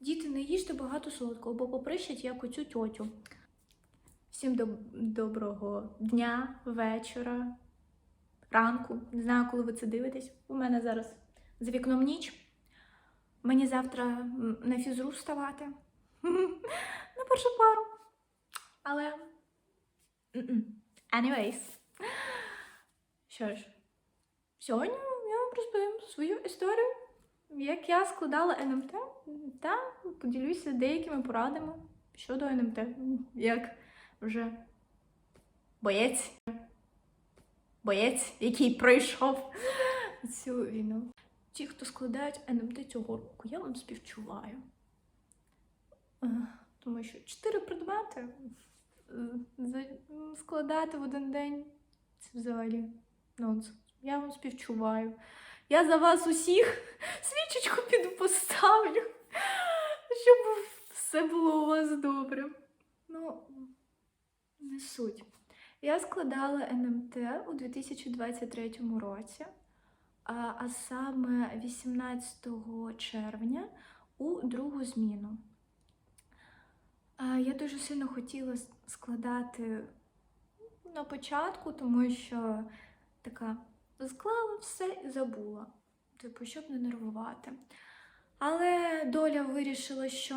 Діти, не їжте багато солодкого, бо поприщать як оцю тьотю. Всім доб- доброго дня, вечора, ранку. Не знаю, коли ви це дивитесь. У мене зараз за вікном ніч. Мені завтра на фізру вставати. На першу пару. Але. Anyways. Що ж, сьогодні я вам розповім свою історію, як я складала НМТ та поділюся деякими порадами щодо НМТ, як вже боєць, боєць, який пройшов цю війну. Ті, хто складають НМТ цього року, я вам співчуваю. Е, Тому що чотири предмети е, складати в один день це взагалі нонсенс. Я вам співчуваю. Я за вас усіх свічечку піду поставлю, щоб все було у вас добре. Ну, не суть. Я складала НМТ у 2023 році, а, саме 18 червня у другу зміну. Я дуже сильно хотіла складати на початку, тому що така склала все і забула. Типу, щоб не нервувати. Але доля вирішила, що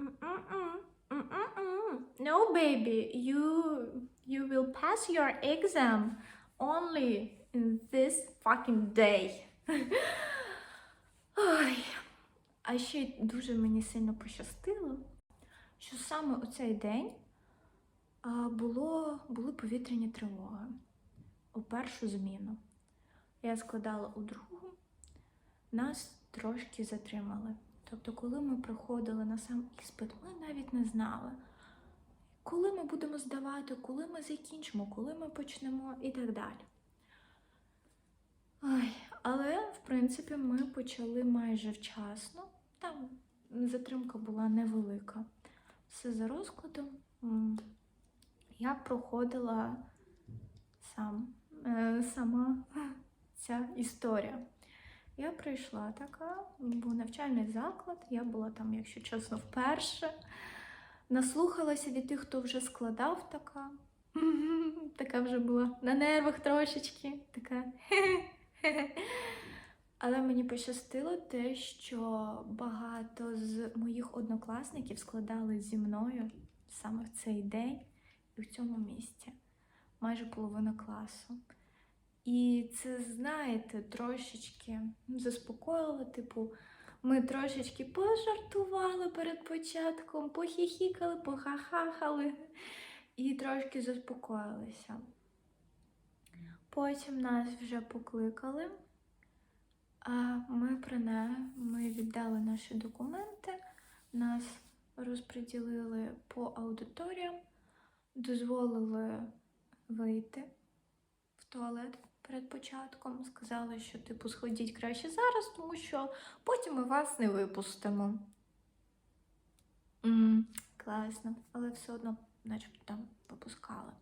«М-м-м, м-м-м. No, baby, you, you will pass your exam only in this fucking day. Ой. А ще дуже мені сильно пощастило, що саме у цей день було, були повітряні тривоги у першу зміну. Я складала у другу, нас трошки затримали. Тобто, коли ми приходили на сам іспит, ми навіть не знали, коли ми будемо здавати, коли ми закінчимо, коли ми почнемо і так далі. Ой, але, в принципі, ми почали майже вчасно. Там затримка була невелика. Все за розкладом. Я проходила сам, сама ця історія. Я прийшла така, був навчальний заклад, я була там, якщо чесно, вперше. Наслухалася від тих, хто вже складав така. Така вже була на нервах трошечки. Така. Але мені пощастило те, що багато з моїх однокласників складали зі мною саме в цей день і в цьому місці. Майже половина класу. І це, знаєте, трошечки заспокоїло, типу, ми трошечки пожартували перед початком, похіхікали, похахахали і трошки заспокоїлися. Потім нас вже покликали, а ми при не, ми віддали наші документи, нас розподілили по аудиторіям, дозволили вийти в туалет перед початком. Сказали, що типу сходіть краще зараз, тому що потім ми вас не випустимо. м класно, але все одно, начебто, там випускали.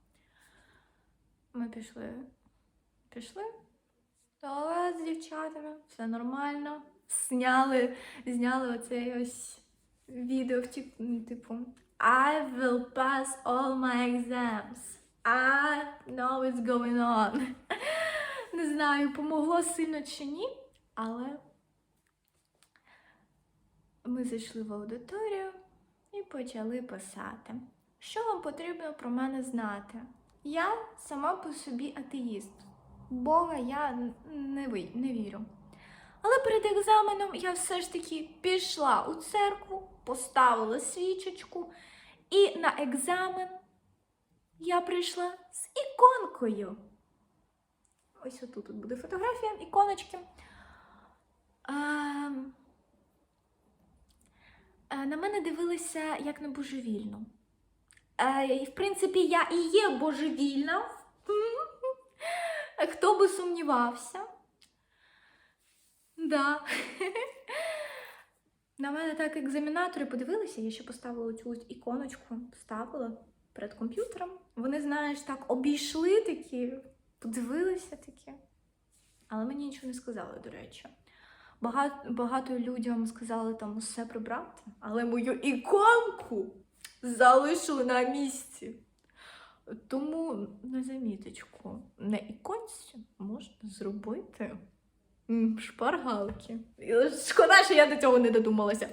Ми пішли, пішли. Туалет з дівчатами, все нормально. Зняли, зняли оцей ось відео, в типу I will pass all my exams. I know what's going on. Не знаю, помогло сильно чи ні, але ми зайшли в аудиторію і почали писати. Що вам потрібно про мене знати? Я сама по собі атеїст. Бога я не, вірю. Але перед екзаменом я все ж таки пішла у церкву, поставила свічечку, і на екзамен я прийшла з іконкою. Ось отут тут буде фотографія, іконочки. На мене дивилися як на божевільну. І, В принципі, я і є божевільна. Хто би сумнівався? Да. На мене так екзаменатори подивилися, я ще поставила цю іконочку, поставила перед комп'ютером. Вони, знаєш, так обійшли такі, подивилися такі. Але мені нічого не сказали, до речі. Багато, багато людям сказали там усе прибрати, але мою іконку залишили на місці. Тому на заміточку, на іконці можна зробити шпаргалки. Шкода, що я до цього не додумалася.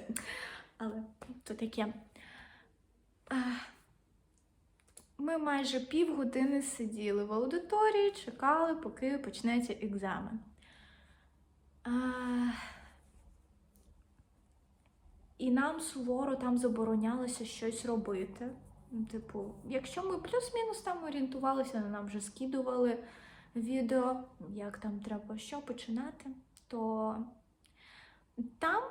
Але то таке. Ми майже півгодини сиділи в аудиторії, чекали, поки почнеться екзамен. Ах. І нам суворо там заборонялося щось робити. Типу, якщо ми плюс-мінус там орієнтувалися, нам вже скидували відео, як там треба що починати, то там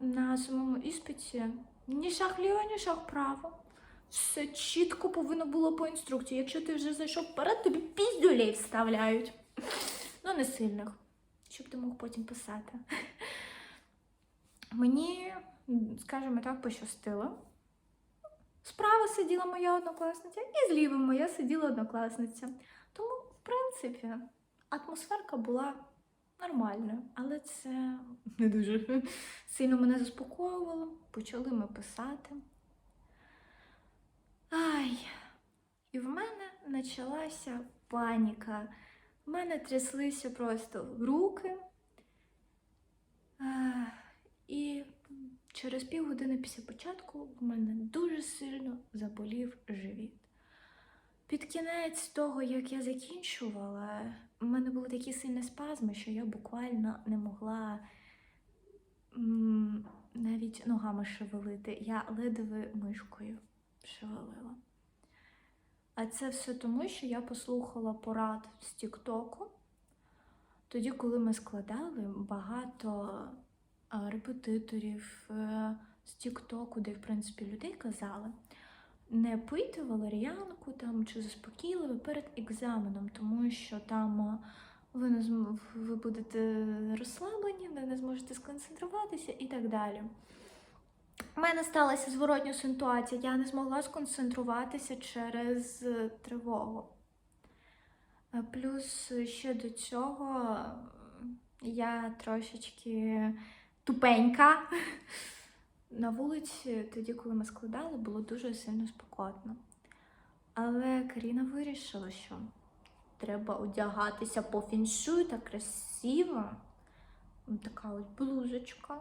на самому іспиті ні шаг ліво, ні шаг право. Все чітко повинно було по інструкції. Якщо ти вже зайшов вперед, тобі піздюлей вставляють. Ну, не сильних, щоб ти мог потім писати. Мені, скажімо так, пощастило. Справа сиділа моя однокласниця, і зліва моя сиділа однокласниця. Тому, в принципі, атмосферка була нормальною, але це не дуже сильно мене заспокоювало. Почали ми писати. Ай, і в мене почалася паніка. В мене тряслися просто руки. І через півгодини після початку в мене дуже сильно заболів живіт. Під кінець того, як я закінчувала, в мене були такі сильні спазми, що я буквально не могла навіть ногами шевелити. Я ледве мишкою шевелила. А це все тому, що я послухала порад з Тіктоку. Тоді, коли ми складали, багато репетиторів е, з Тіктоку, де, в принципі, людей казали, не пийте валеріанку там чи заспокійливе перед екзаменом, тому що там ви, не зм... ви будете розслаблені, ви не зможете сконцентруватися і так далі. У мене сталася зворотня ситуація. Я не змогла сконцентруватися через е, тривогу. Е, Плюс ще до цього е, я трошечки тупенька. На вулиці, тоді, коли ми складали, було дуже сильно спекотно. Але Каріна вирішила, що треба одягатися по фіншую так красиво. Така от блузочка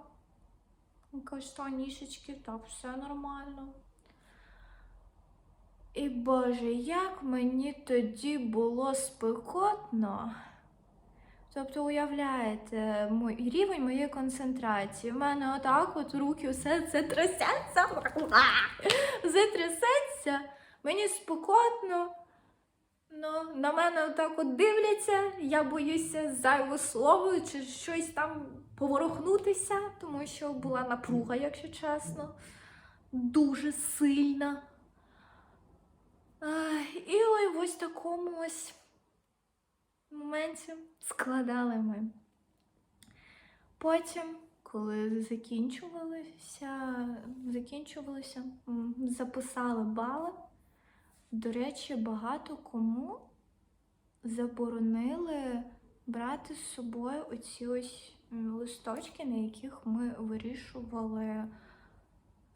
каштанішечки, так, все нормально. І Боже, як мені тоді було спекотно. Тобто, уявляєте, мій рівень моєї концентрації. В мене отак от руки все це трясеться, все трясеться, мені спекотно. Ну, на мене отак от дивляться, я боюся зайве слово чи щось там поворухнутися, тому що була напруга, якщо чесно, дуже сильна. І ой, в ось такому ось моменті складали ми. Потім, коли закінчувалися, закінчувалося, м, записали бали. До речі, багато кому заборонили брати з собою оці ось листочки, на яких ми вирішували е,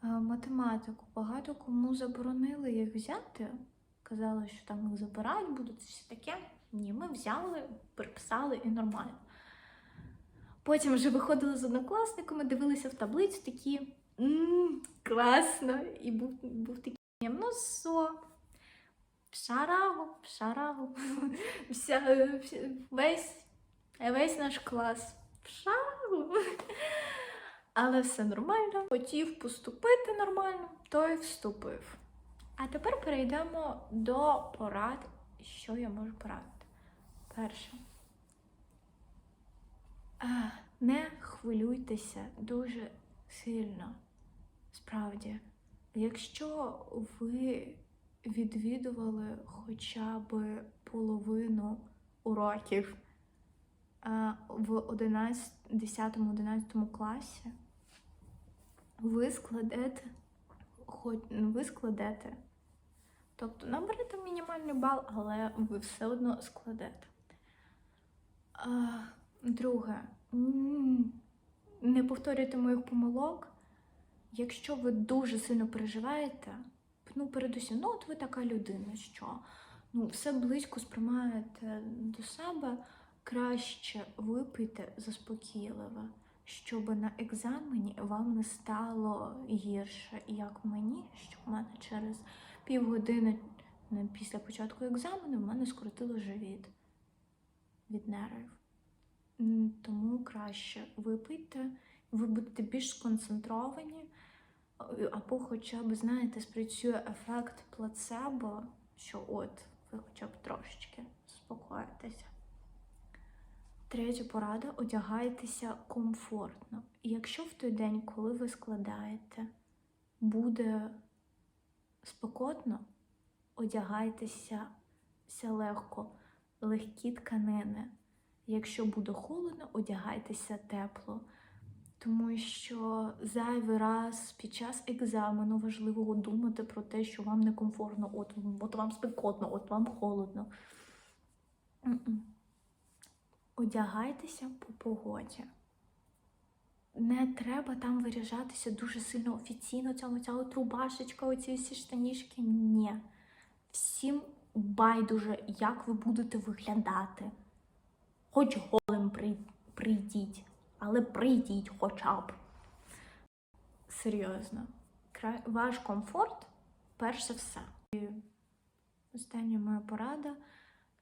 математику. Багато кому заборонили їх взяти. Казали, що там їх забирають будуть все таке. Ні, ми взяли, переписали і нормально. Потім вже виходили з однокласниками, дивилися в таблицю такі «М, класно. І був, був такий, ну все, в шарагу. Вся, весь, весь наш клас в шарагу. Але все нормально. Хотів поступити нормально, той вступив. А тепер перейдемо до порад, що я можу порадити. Перше. Не хвилюйтеся дуже сильно. Справді, якщо ви відвідували хоча б половину уроків в 10-11 класі, ви складете, ви складете. Тобто наберете мінімальний бал, але ви все одно складете. Друге, не повторюйте моїх помилок. Якщо ви дуже сильно переживаєте, ну, передусім, ну, от ви така людина, що ну, все близько сприймаєте до себе, краще випийте заспокійливо, щоб на екзамені вам не стало гірше, як мені, що в мене через півгодини після початку екзамену в мене скрутило живіт від нервів. Тому краще випийте, ви будете більш сконцентровані, або хоча б, знаєте, спрацює ефект плацебо, що от ви хоча б трошечки заспокоїтеся. Третя порада одягайтеся комфортно. І якщо в той день, коли ви складаєте, буде спекотно, одягайтеся легко, легкі тканини. Якщо буде холодно, одягайтеся тепло. Тому що зайвий раз під час екзамену важливо думати про те, що вам некомфортно, от, от вам спекотно, от вам холодно. Одягайтеся по погоді. Не треба там виряжатися дуже сильно офіційно, ця оця от рубашечка, оці всі штанішки. Ні. Всім байдуже, як ви будете виглядати. Хоч голим прийдіть, але прийдіть хоча б. Серйозно. Ваш комфорт перш за все. І остання моя порада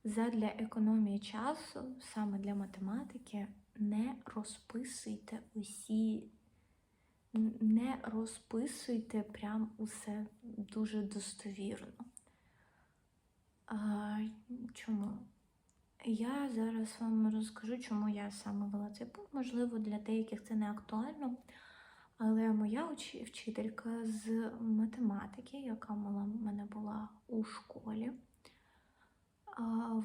задля економії часу, саме для математики, не розписуйте усі, не розписуйте прям усе дуже достовірно. А, чому? Я зараз вам розкажу, чому я саме вела цей пункт. Можливо, для деяких це не актуально. Але моя вчителька з математики, яка в мене була у школі,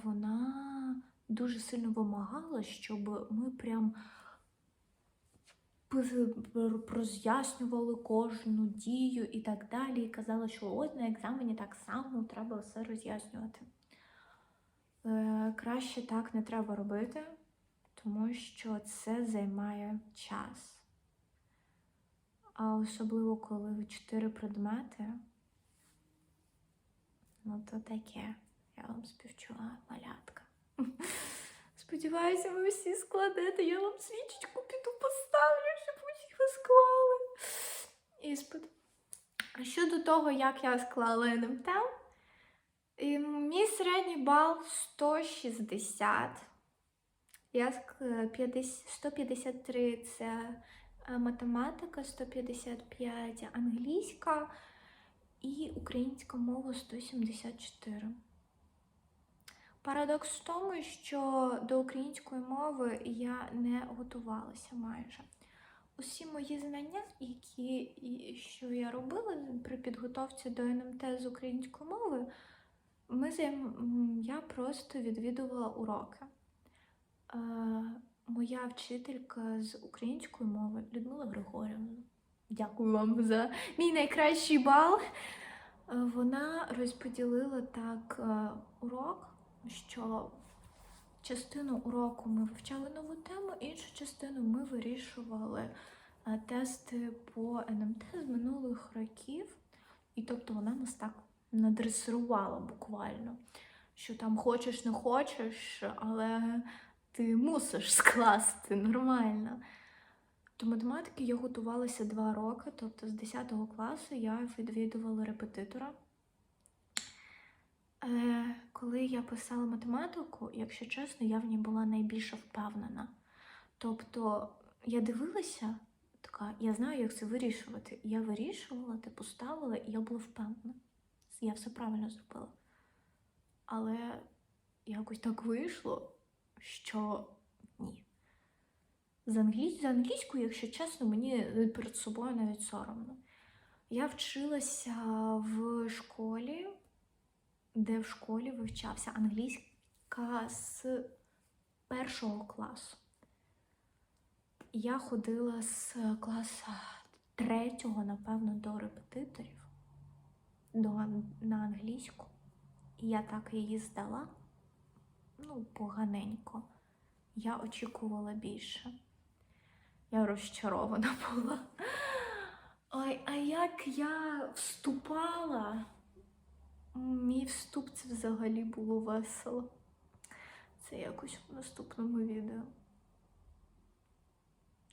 вона дуже сильно вимагала, щоб ми прям роз'яснювали кожну дію і так далі. І казала, що от на екзамені так само треба все роз'яснювати. Е, краще так не треба робити, тому що це займає час. А особливо, коли ви чотири предмети, ну то таке, я вам співчуваю, малятка. Сподіваюся, ви всі складете. Я вам свічечку піду поставлю, щоб усі ви склали. Іспит. А щодо того, як я склала НМТ, і мій середній бал 160. Я 153 це математика, 155 англійська і українська мова 174. Парадокс в тому, що до української мови я не готувалася майже. Усі мої знання, які що я робила при підготовці до НМТ з української мови, ми займ... я просто відвідувала уроки. Е, моя вчителька з української мови Людмила Григорівна. Дякую вам за мій найкращий бал. Е, Вона розподілила так е, урок, що частину уроку ми вивчали нову тему, іншу частину ми вирішували тести по НМТ з минулих років. І тобто вона нас так надресирувала буквально, що там хочеш, не хочеш, але ти мусиш скласти нормально. До математики я готувалася два роки, тобто з 10 класу я відвідувала репетитора. Е, коли я писала математику, якщо чесно, я в ній була найбільше впевнена. Тобто я дивилася, така, я знаю, як це вирішувати. Я вирішувала, типу, ставила, і я була впевнена. Я все правильно зробила. Але якось так вийшло, що ні. З, англій... з англійською, якщо чесно, мені перед собою навіть соромно. Я вчилася в школі, де в школі вивчався англійська з першого класу. Я ходила з класу третього, напевно, до репетиторів до, на англійську. І я так її здала. Ну, поганенько. Я очікувала більше. Я розчарована була. Ой, а як я вступала? Мій вступ це взагалі було весело. Це якось в наступному відео.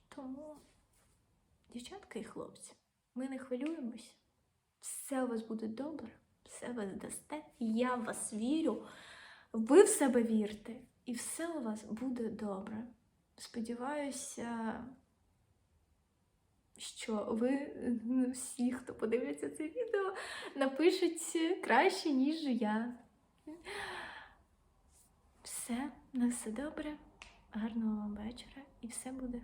Тому, дівчатка і хлопці, ми не хвилюємось. Все у вас буде добре, все ви здасте. Я в вас вірю. Ви в себе вірте, і все у вас буде добре. Сподіваюся, що ви ну, всі, хто подивиться це відео, напишуть краще, ніж я. Все, на все добре, гарного вам вечора, і все буде